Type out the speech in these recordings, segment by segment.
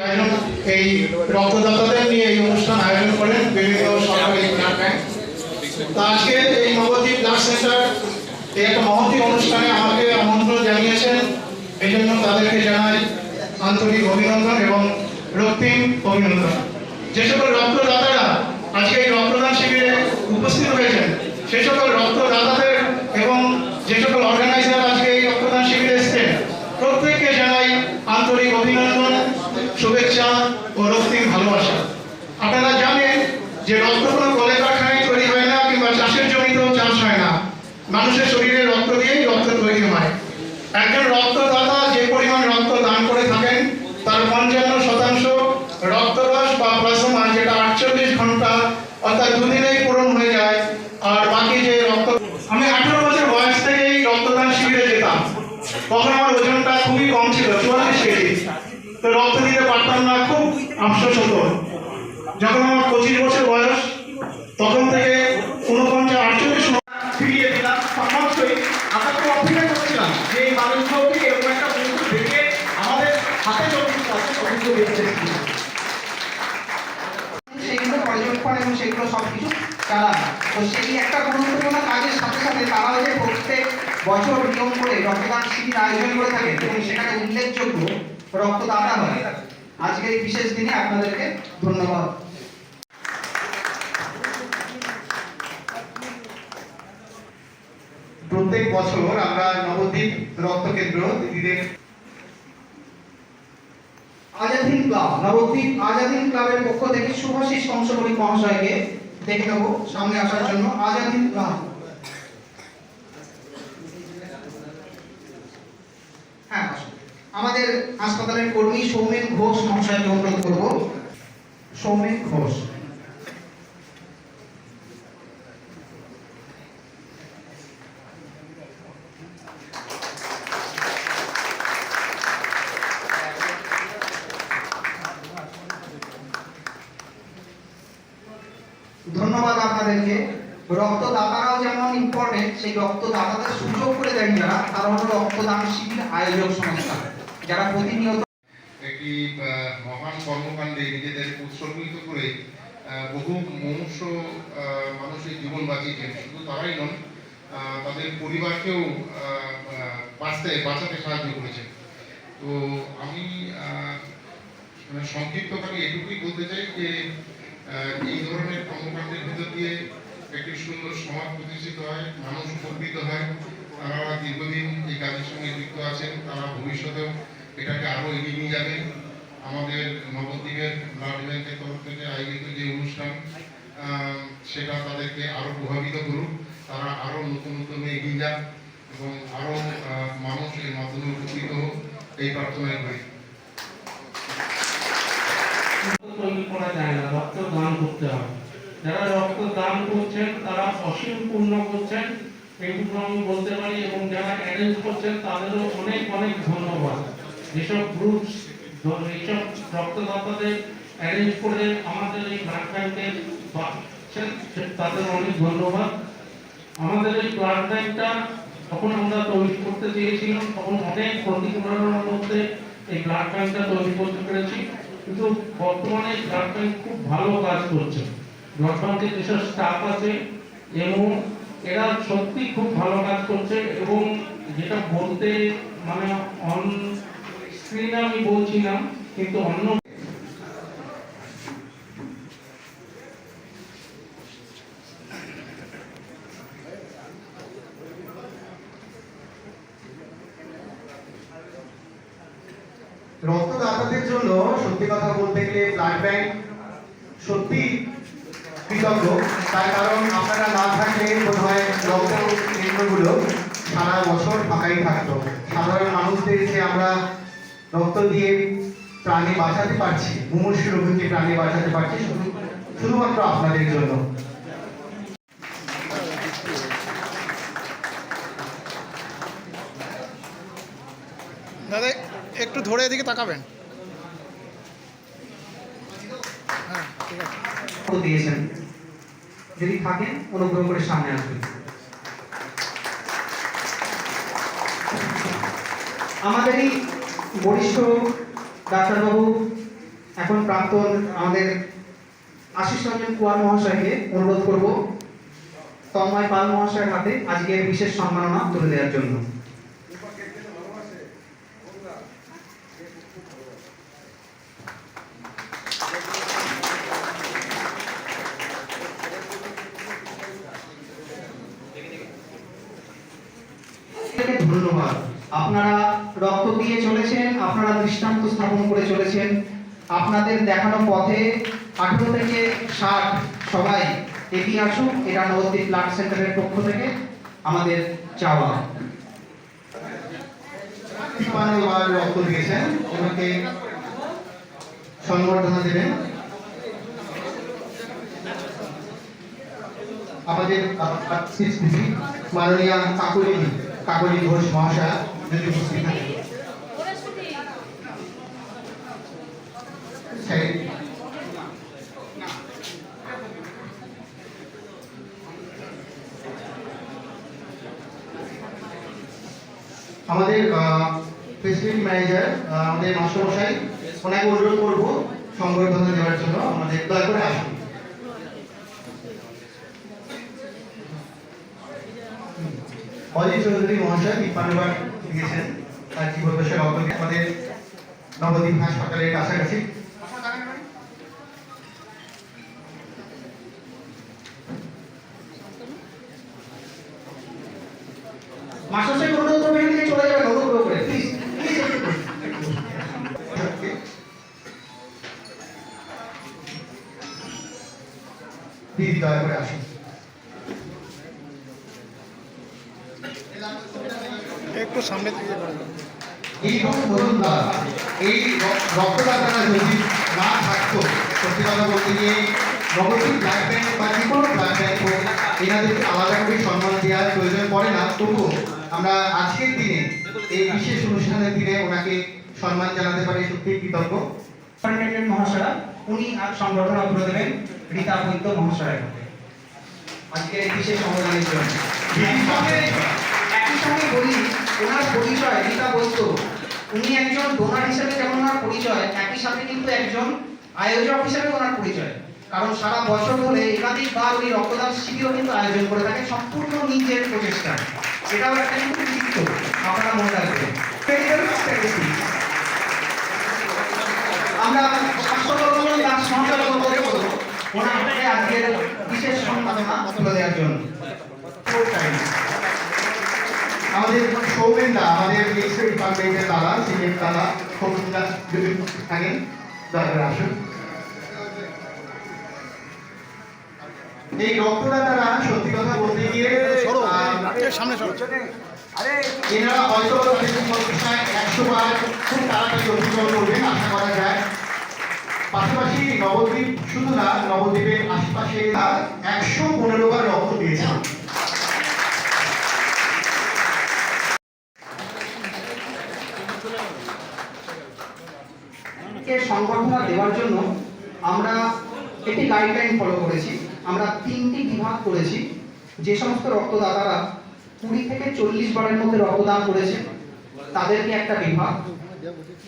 এই রক্তদাতাদের নিয়ে এই অনুষ্ঠান আয়োজন করেন বিভিন্ন সরকারি আজকে এই নবদ্বীপ ব্লাড সেন্টার একটা মহতি অনুষ্ঠানে আমাকে আমন্ত্রণ জানিয়েছেন। এই জন্য তাদেরকে জানাই আন্তরিক অভিনন্দন এবং রক্তিম অভিনন্দন। যে সকল রক্তদাতারা আজকে এই রক্তদান শিবিরে উপস্থিত হয়েছেন সেই সকল রক্তদাতাদের এবং যে সকল অর্গানাইজার আজকে এই রক্তদান শিবিরে এসেছেন প্রত্যেককে জানাই আন্তরিক অভিনন্দন শুভেচ্ছা ও রক্তিম ভালোবাসা আপনারা জানেন যে রক্ত কোনো কলে কারখানায় তৈরি হয় না কিংবা চাষের চাষ হয় না। মানুষের শরীরে রক্ত দিয়েই রক্ত তৈরি হয়। একজন রক্তদাতা যে পরিমাণ রক্ত দান করে থাকেন, তার পঞ্চান্ন শতাংশ রক্তরস বা প্লাজমা, যেটা আটচল্লিশ ঘণ্টা অর্থাৎ দুদিনেই পূরণ হয়ে যায়, আর বাকি যে রক্ত আমি আঠারো বছর বয়স থেকেই রক্তদান শিবিরে যেতাম। তখন আমার ওজনটা খুবই কম ছিল, চুয়াল্লিশ কেজি। তো রক্ত দিতে পারতাম না, খুব আফসোস হতো। যখন আমার পঁচিশ বছর বয়স, তখন থেকে ঊনপঞ্চাশ আটচল্লিশ ফিরিয়ে দিলাম সমাজই আমরা তো অপেক্ষা করছিলাম যে এই মানুষগুলোকে এরকম একটা বন্ধু দেখে আমাদের হাতে এবং সব কিছু তো সেই একটা গুরুত্বপূর্ণ কাজের সাথে সাথে প্রত্যেক বছর করে রক্তদান করে এবং উল্লেখযোগ্য হয় আজকের বিশেষ দিনে আপনাদেরকে ধন্যবাদ প্রত্যেক বছর আমরা নবদ্বীপ রক্ত কেন্দ্র দিদিদের আজাদিন ক্লাব, নবদ্বীপ আজাদিন ক্লাবের পক্ষ থেকে শুভাশিস কংসবলী মহাশয়কে দেখে নেব সামনে আসার জন্য। আজাদিন ক্লাব। হ্যাঁ আমাদের হাসপাতালের কর্মী সৌমেন ঘোষ মহাশয়কে অনুরোধ করব। সৌমেন ঘোষ ধন্যবাদ আপনাদেরকে রক্তদাতারাও যেমন ইম্পর্টেন্ট সেই রক্তদাতাদের সুযোগ করে দেন যারা তারা হলো রক্তদান শিবির আয়োজক সংস্থা যারা প্রতিনিয়ত একটি আহ, মহান কর্মকাণ্ডে নিজেদের উৎসর্গিত করে আহ, বহু মনুষ্য আহ, মানুষের জীবন বাঁচিয়েছেন শুধু তারাই নন তাদের পরিবারকেও বাঁচতে, বাঁচাতে সাহায্য করেছেন তো আমি মানে সংক্ষিপ্তভাবে এটুকুই বলতে চাই যে এই ধরনের কর্মকাণ্ডের ভিতর দিয়ে একটি সুন্দর সমাজ প্রতিষ্ঠিত হয়, মানুষ উপকৃত হয়। তারা দীর্ঘদিন এই কাজের সঙ্গে যুক্ত আছেন, তারা ভবিষ্যতেও এটাকে আরও এগিয়ে নিয়ে যাবে। আমাদের নবদ্বীপের ব্লাড ব্যাংকের তরফ থেকে আয়োজিত যে অনুষ্ঠান সেটা তাদেরকে আরও প্রভাবিত করুক। তারা আরও নতুন নতুন এগিয়ে যাক এবং আরও মানুষ এর মাধ্যমে উপকৃত হোক। এই প্রার্থনাই করি। রক্ত দান করতে হবে। যারা রক্ত দান করছেন, তারা অসীম পূর্ণ করছেন। এইটুকু আমি বলতে পারি এবং যারা অ্যারেঞ্জ করছেন, তাদেরও অনেক অনেক ধন্যবাদ। যেসব গ্রুপস এইসব রক্তদাতাদের অ্যারেঞ্জ করে আমাদের এই ব্লাড ব্যাংকের তাদের অনেক ধন্যবাদ। আমাদের এই ব্লাড ব্যাংকটা যখন আমরা তৈরি করতে চেয়েছিলাম, তখন অনেক প্রতিকূলতার মধ্যে এই ব্লাড ব্যাংকটা তৈরি করতে পেরেছি। কিন্তু বর্তমানে ব্লাড ব্যাংক খুব ভালো কাজ করছে। ব্লাড যেসব স্টাফ আছে, এবং এরা সত্যি খুব ভালো কাজ করছে, এবং যেটা বলতে মানে অন স্ক্রিনে আমি বলছি না কিন্তু অন্য রক্তদাতাদের জন্য সত্যি কথা বলতে গেলে ব্লাড ব্যাংক সত্যি কৃতজ্ঞ। তার কারণ আপনারা না থাকলে কেন্দ্রগুলো সারা বছর ফাঁকাই থাকতো। সাধারণ মানুষদের যে আমরা রক্ত দিয়ে প্রাণে বাঁচাতে পারছি রোগীকে প্রাণে বাঁচাতে পারছি শুধু শুধুমাত্র আপনাদের জন্য। দাদা, একটু ধরে এদিকে তাকাবেন হ্যাঁ ঠিক আছে রক্ত দিয়েছেন। যদি থাকেন, অনুগ্রহ করে সামনে আসবেন আমাদের এই বরিষ্ঠ ডাক্তারবাবু, এখন প্রাক্তন আমাদের আশিস রঞ্জন কুয়ার মহাশয়কে অনুরোধ করব, তন্ময় পাল মহাশয়ের হাতে আজকের বিশেষ সম্মাননা তুলে দেওয়ার জন্য আপনাকে ধন্যবাদ আপনারা রক্ত দিয়ে চলেছেন, আপনারা দৃষ্টান্ত স্থাপন করে চলেছেন। আপনাদের দেখানো পথে আঠেরো থেকে ষাট সবাই এগিয়ে আসুক, এটা নবদ্বীপ ব্লাড সেন্টারের পক্ষ থেকে আমাদের চাওয়া। রক্ত দিয়েছেন, ওনাকে সংবর্ধনা দেবেন। আমাদের মাননীয় কাকুলি, কাকলি ঘোষ মহাশয়, যদি উপস্থিত থাকেন সেই আমাদের ফেসিলিটি ম্যানেজার আমাদের মাস্টারমশাই, ওনাকে অনুরোধ করব সংবর্ধনা দেওয়ার জন্য আমাদের দয়া করে আসুন। অজিত চৌধুরী মহাশয় তিপ্পান্নবার দিয়েছেন তার জীবদ্দশায় রক্ত আমাদের নবদ্বীপ হাসপাতালের কাছাকাছি। মাস্টারসাহেব দয়া করে আসুন। একটু সামনে থেকে। এই বলুন না এই রক্তদাতারা যদি না থাকতো সত্যি কথা বলতে গিয়ে নবদ্বীপ ব্লাড ব্যাংক বা যে কোনো ব্লাড ব্যাংক হোক এনাদেরকে আলাদা করে সম্মান দেওয়ার প্রয়োজন পড়ে না। তবুও আমরা আজকের দিনে এই বিশেষ অনুষ্ঠানের দিনে ওনাকে সম্মান জানাতে পারি সত্যি কৃতজ্ঞ। মহাশয় উনি আর সংবর্ধনা তুলে দেবেন, রীতা বৈদ্য মহাশয়ের আজকে বিশেষ অবদানের জন্য। একই সঙ্গে বলি, ওনার পরিচয়, রীতা বৈদ্য উনি একজন ডোনার হিসেবে যেমন ওনার পরিচয়, একই সাথে কিন্তু একজন আয়োজক হিসেবে ওনার পরিচয়। কারণ সারা বছর ধরে একাধিকবার উনি রক্তদান শিবিরও কিন্তু আয়োজন করে থাকেন, সম্পূর্ণ নিজের প্রচেষ্টা এটাও একটা কিন্তু আপনারা মনে রাখবেন। আমরা স্বাস্থ্যকর্মী দাস মহাশয় বলতে বলব। ওনার হাতে আজকের বিশেষ সম্মাননা তুলে দেওয়ার জন্য। আমাদের সৌমেন দা আমাদের এক্সরে ডিপার্টমেন্টের দাদা সিনিয়র দাদা সৌমেন দা যদি থাকেন দয়া আসুন। এই রক্তদাতারা সত্যি কথা বলতে গিয়ে সামনে সরো। এনারা হয়তো একশো বার খুব তাড়াতাড়ি অতিক্রম করবেন আশা করা যায়। পাশাপাশি নবদ্বীপ শুধু না, নবদ্বীপের আশপাশে একশো পনেরো বার রক্ত দিয়েছেন সংবর্ধনা দেওয়ার জন্য আমরা একটি গাইডলাইন ফলো করেছি। আমরা তিনটি বিভাগ করেছি। যে সমস্ত রক্তদাতারা কুড়ি থেকে চল্লিশ বারের মধ্যে রক্তদান করেছে, তাদেরকে একটা বিভাগ।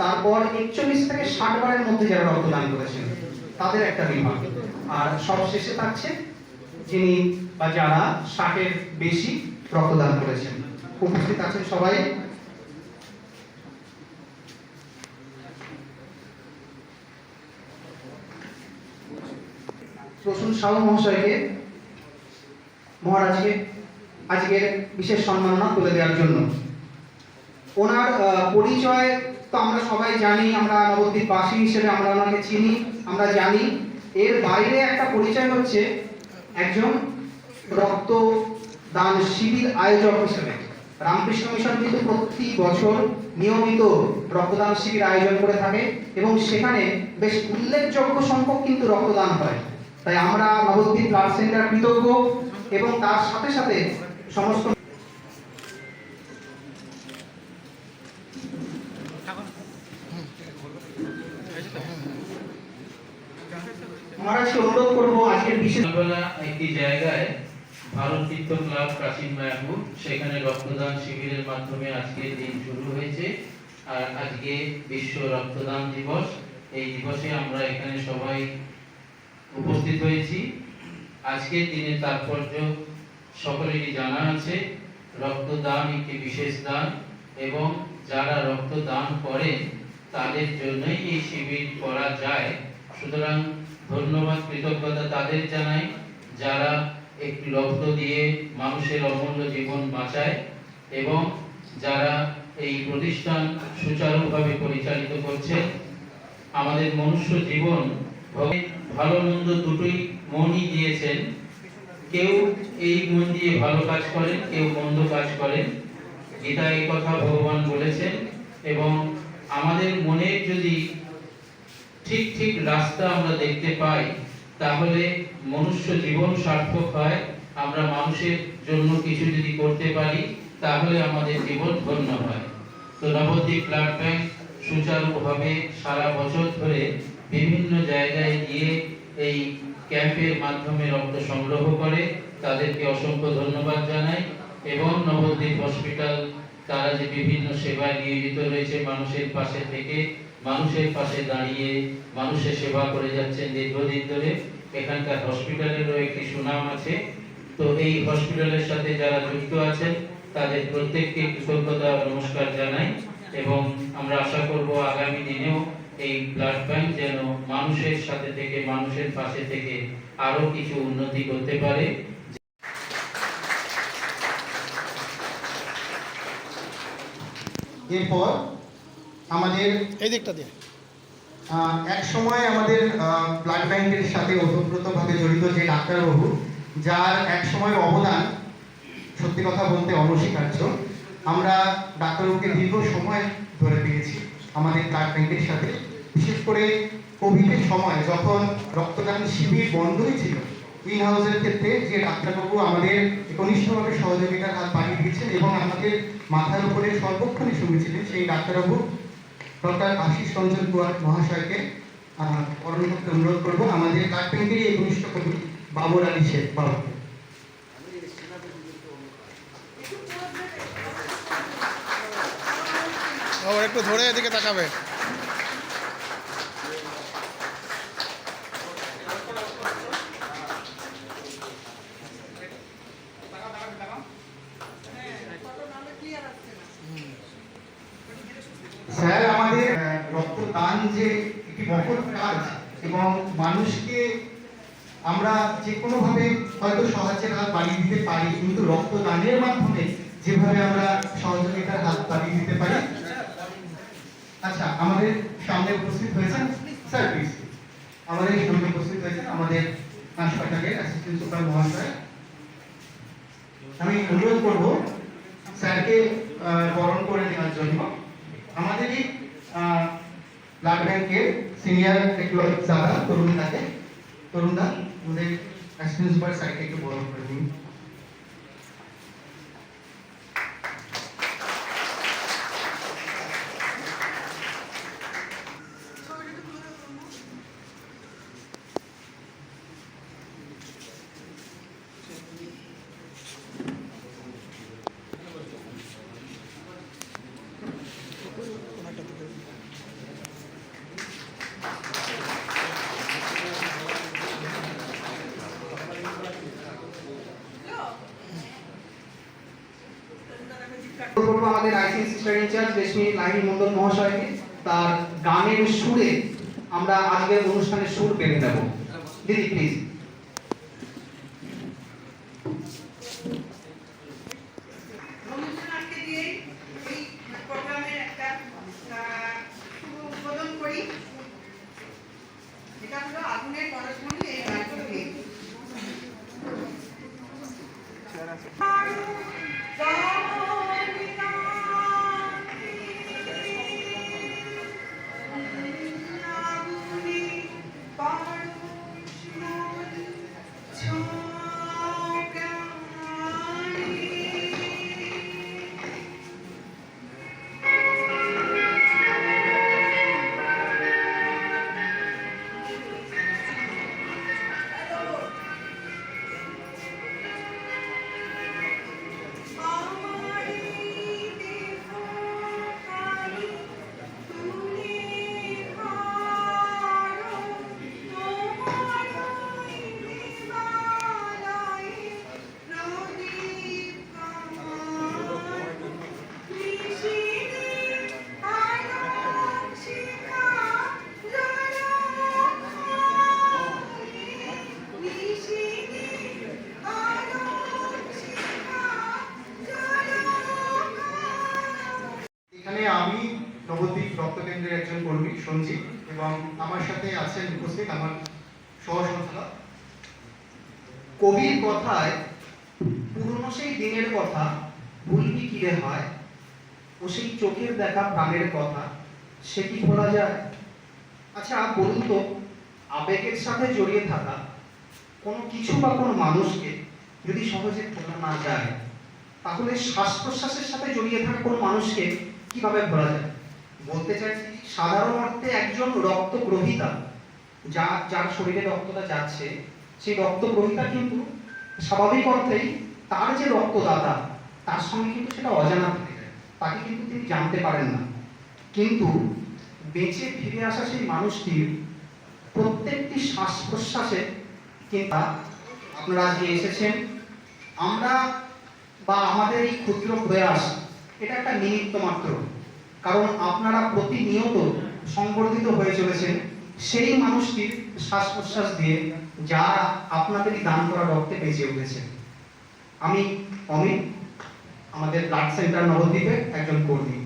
তারপর একচল্লিশ থেকে ষাট বারের মধ্যে যারা রক্তদান করেছেন, তাদের একটা বিভাগ। আর সবশেষে থাকছে যিনি বা যারা ষাটের বেশি রক্তদান করেছেন, উপস্থিত আছেন সবাই। মহাশয়কে, মহারাজকে আজকের বিশেষ সম্মাননা তুলে দেওয়ার জন্য। ওনার পরিচয় তো আমরা সবাই জানি, আমরা নবদ্বীপবাসী হিসেবে আমরা ওনাকে চিনি, আমরা জানি। এর বাইরে একটা পরিচয় হচ্ছে একজন রক্ত দান শিবির আয়োজক হিসেবে। রামকৃষ্ণ মিশন কিন্তু প্রতি বছর নিয়মিত রক্তদান শিবির আয়োজন করে থাকে এবং সেখানে বেশ উল্লেখযোগ্য সংখ্যক কিন্তু রক্তদান হয়। তাই আমরা নবদ্বীপ ব্লাড সেন্টার কৃতজ্ঞ এবং তার সাথে সাথে সমস্ত সকালবেলা একটি জায়গায় ভারত তীর্থ ক্লাব প্রাচীন মায়াপুর, সেখানে রক্তদান শিবিরের মাধ্যমে আজকে দিন শুরু হয়েছে। আর আজকে বিশ্ব রক্তদান দিবস। এই দিবসে আমরা এখানে সবাই উপস্থিত হয়েছি। আজকের দিনের তাৎপর্য সকলেরই জানা আছে, রক্তদান একটি বিশেষ দান এবং যারা রক্তদান করেন তাদের জন্যই এই শিবির করা যায়। সুতরাং ধন্যবাদ, কৃতজ্ঞতা তাদের জানাই, যারা একটু রক্ত দিয়ে মানুষের অমূল্য জীবন বাঁচায় এবং যারা এই প্রতিষ্ঠান সুচারুভাবে পরিচালিত করছে। আমাদের মনুষ্য জীবন ভালো মন্দ দুটোই মনই দিয়েছেন। কেউ এই মন দিয়ে ভালো কাজ করেন, কেউ মন্দ কাজ করেন। গীতা এই কথা ভগবান বলেছেন এবং আমাদের মনের যদি ঠিক ঠিক রাস্তা আমরা দেখতে পাই, তাহলে মনুষ্য জীবন সার্থক হয়। আমরা মানুষের জন্য কিছু যদি করতে পারি, তাহলে আমাদের জীবন ধন্য হয়। তো নবদ্বীপ ব্লাড ব্যাংক সুচারুভাবে সারা বছর ধরে বিভিন্ন জায়গায় গিয়ে এই ক্যাম্পের মাধ্যমে রক্ত সংগ্রহ করে, তাদেরকে অসংখ্য ধন্যবাদ জানাই এবং নবদ্বীপ হসপিটাল, তারা যে বিভিন্ন সেবায় নিয়োজিত রয়েছে মানুষের পাশে থেকে মানুষের পাশে দাঁড়িয়ে মানুষের সেবা করে যাচ্ছেন দীর্ঘদিন ধরে। এখানকার হসপিটালেরও একটি সুনাম আছে। তো এই হসপিটালের সাথে যারা যুক্ত আছেন, তাদের প্রত্যেককে কৃতজ্ঞতা নমস্কার জানাই এবং আমরা আশা করব আগামী দিনেও এই ব্লাড ব্যাংক যেন মানুষের সাথে থেকে, মানুষের পাশে থেকে আরও কিছু উন্নতি করতে পারে। এরপর আমাদের এই দিকটা দিয়ে। এক সময় আমাদের ব্লাড ব্যাংকের সাথে ওতপ্রোতভাবে জড়িত যে ডাক্তারবাবু যার এক সময় অবদান সত্যি কথা বলতে অনস্বীকার্য আমরা ডাক্তারবাবুকে দীর্ঘ সময় ধরে পেয়েছি আমাদের ব্লাড ব্যাংকের সাথে। বিশেষ করে কোভিডের সময় যখন রক্তদান শিবির বন্ধই ছিল গ্রিন হাউসের ক্ষেত্রে যে ডাক্তারবাবু আমাদের একনিষ্ঠভাবে সহযোগিতার হাত বাড়িয়ে দিয়েছেন এবং আমাদের মাথার উপরে সর্বক্ষণে শুনেছিলেন সেই ডাক্তারবাবু ডক্টর আশিস রঞ্জন কুয়ার মহাশয়কে করতে অনুরোধ করব। আমাদের কাঠপেঙ্গিরি এই ঘনিষ্ঠ কবি বাবর আলী শেখ বাবুকে। একটু ধরে এদিকে তাকাবে স্যার আমাদের আহ, রক্তদান যে একটি মহৎ কাজ এবং মানুষকে আমরা যে কোনোভাবে হয়তো সাহায্যের হাত বাড়িয়ে দিতে পারি, কিন্তু রক্তদানের মাধ্যমে যেভাবে আমরা সহযোগিতার হাত বাড়িয়ে দিতে পারি। আচ্ছা আমাদের সামনে উপস্থিত হয়েছেন স্যার প্লিজ আমাদের সামনে উপস্থিত হয়েছেন আমাদের হাসপাতালের অ্যাসিস্ট্যান্ট সুপার মহাশয়। আমি অনুরোধ করব স্যারকে বরণ করে নেওয়ার জন্য। আমাদেরই ব্লাড ব্যাংকের সিনিয়র টেকনোলজি দাদা তরুণ দাকে তরুণ দা আমাদের অ্যাসিস্ট্যান্ট সুপার স্যারকে একটু বরণ করে দিন করব আমাদের আইসি সিস্টার রেশমি মন্ডল মহাশয়কে তার গানের সুরে আমরা আজকের অনুষ্ঠানের সুর পেতে দেব। দিদি প্লিজ সঞ্জীব এবং আমার সাথে আছেন, উপস্থিত আমার সহ সঞ্চালক কবির কথায়, পুরনো সেই দিনের কথা ভুলবি কিরে হয়? ও সেই চোখের দেখা প্রাণের কথা, সে কি বলা যায়? আচ্ছা বলুন তো, আবেগের সাথে জড়িয়ে থাকা কোনো কিছু বা কোনো মানুষকে যদি সহজে ভোলা না যায়, তাহলে শ্বাস প্রশ্বাসের সাথে জড়িয়ে থাকা কোনো মানুষকে কীভাবে ভোলা যায়? বলতে চাইছি, সাধারণ অর্থে একজন রক্ত গ্রহিতা যা, যার শরীরে রক্তটা যাচ্ছে, সেই রক্ত গ্রহিতা কিন্তু স্বাভাবিক অর্থেই তার যে রক্তদাতা, তার সঙ্গে কিন্তু সেটা অজানা থেকে তাকে কিন্তু তিনি জানতে পারেন না। কিন্তু বেঁচে ফিরে আসা সেই মানুষটির প্রত্যেকটি শ্বাস প্রশ্বাসে কিন্তু আপনারা আজকে এসেছেন, আমরা বা আমাদের এই ক্ষুদ্র প্রয়াস, এটা একটা নিমিত্ত মাত্র। কারণ আপনারা প্রতিনিয়ত সংবর্ধিত হয়ে চলেছেন, সেই মানুষটির শ্বাস প্রশ্বাস দিয়ে যারা আপনাদেরই দান করা রক্তে বেঁচে উঠেছে আমি অমিত, আমাদের ব্লাড সেন্টার নবদ্বীপের একজন কর্মী।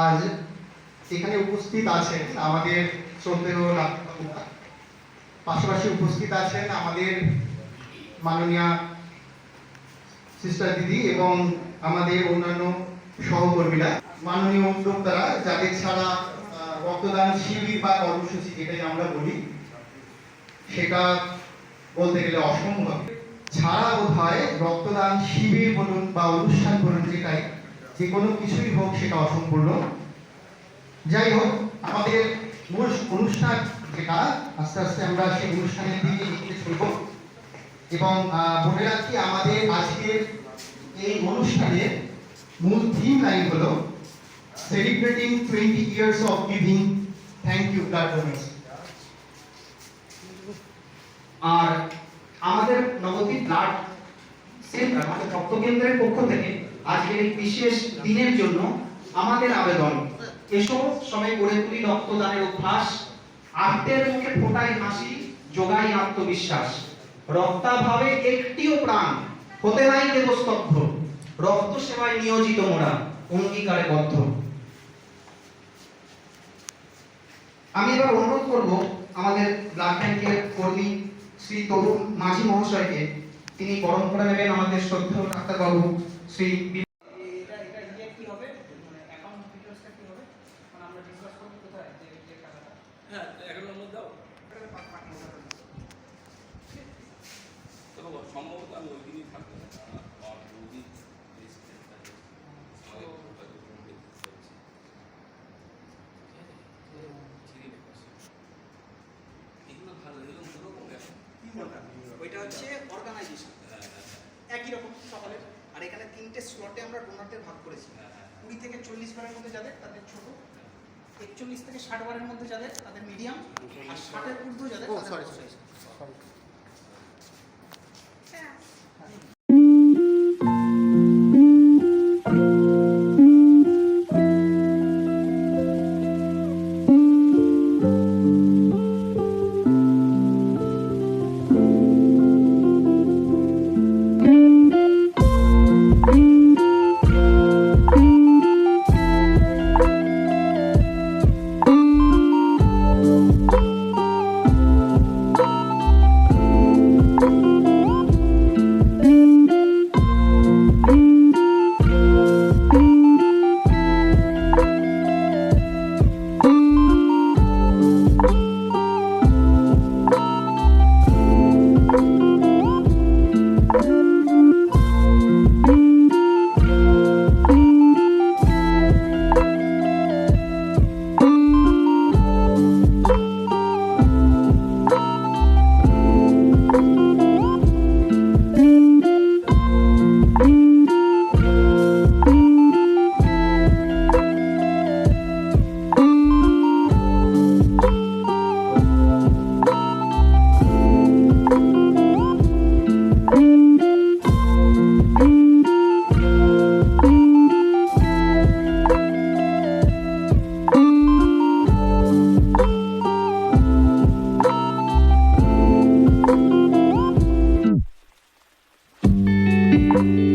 আজ এখানে উপস্থিত আছেন আমাদের শ্রদ্ধেয় পাশাপাশি উপস্থিত আছেন আমাদের মাননীয় সিস্টার দিদি এবং আমাদের অন্যান্য সহকর্মীরা, মাননীয় উদ্যোক্তারা, যাদের ছাড়া রক্তদান শিবির বা কর্মসূচি যেটাই আমরা বলি, সেটা বলতে গেলে অসম্ভব। ছাড়া বোধ হয় রক্তদান শিবির বলুন বা অনুষ্ঠান বলুন যেটাই, যে কোনো কিছুই হোক সেটা অসম্পূর্ণ। যাই হোক, আমাদের মূল অনুষ্ঠান যেটা, আস্তে আস্তে আমরা সেই অনুষ্ঠানের দিকে এগিয়ে চলব। এবং বলে রাখি, আমাদের আজকের এই অনুষ্ঠানের মূল থিম লাইন হলো celebrating twenty years of giving thank you blood আর আমাদের নবদ্বীপ ব্লাড সেন্টার, আমাদের রক্ত কেন্দ্রের পক্ষ থেকে আজকের এই বিশেষ দিনের জন্য আমাদের আবেদন। এসো, সবাই গড়ে তুলি রক্তদানের অভ্যাস আত্মের মুখে ফোটাই হাসি যোগাই আত্মবিশ্বাস। রক্তাভাবে একটিও প্রাণ হতে নাই দেবস্তব্ধ। রক্ত সেবায় নিয়োজিত মোরা অঙ্গীকারে বদ্ধ। আমি এবার অনুরোধ করব আমাদের ব্লাড ব্যাংকের কর্মী শ্রী তরুণ মাঝি মহাশয়কে, তিনি পরম্পরা করে নেবেন আমাদের শ্রদ্ধেয় ডাক্তারবাবু শ্রী বি- এটা এটা দিয়ে কি হবে মানে অ্যাকাউন্ট ডিটেইলসটা কি হবে মানে আমরা ডিসকাস করব কোথায় যে যে টাকাটা হ্যাঁ এগারো নম্বর দাও দেখো সম্ভবত আমি ওই দিনই থাকব না আর দুদিন এগুলো ভালো এগুলো দুরকম ব্যাপার ওইটা হচ্ছে অর্গানাইজেশন হ্যাঁ হ্যাঁ একই রকম সকালের আর এখানে তিনটে স্লটে আমরা ডোনারদের ভাগ করেছি হ্যাঁ হ্যাঁ কুড়ি থেকে চল্লিশ বারের মধ্যে যাদের তাদের ছোট। একচল্লিশ থেকে ষাট বারের মধ্যে যাদের তাদের মিডিয়াম আর ষাটের ঊর্ধ্ব যাদের। you.